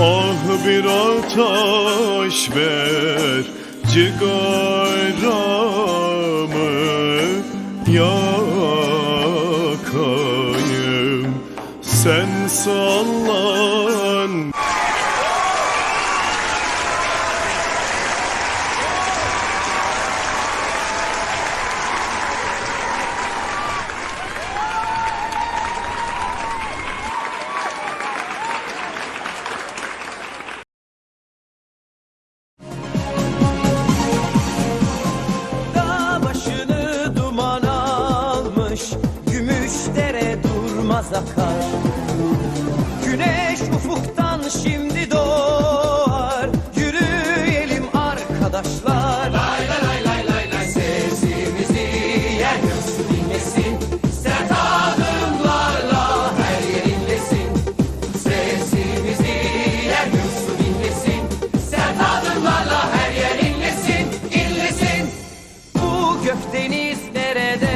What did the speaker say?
Ah bir ateş ver cigaramı yakayım. Sen sallan durmaz akar. Güneş ufuktan şimdi doğar. Yürüyelim arkadaşlar. Lay lay lay lay lay lay. Sesimizi yer göğsü dinlesin. Sert adımlarla her yer inlesin. Sesimizi yer göğsü dinlesin. Sert adımlarla her yer inlesin, inlesin. Bu gökdeniz nerede?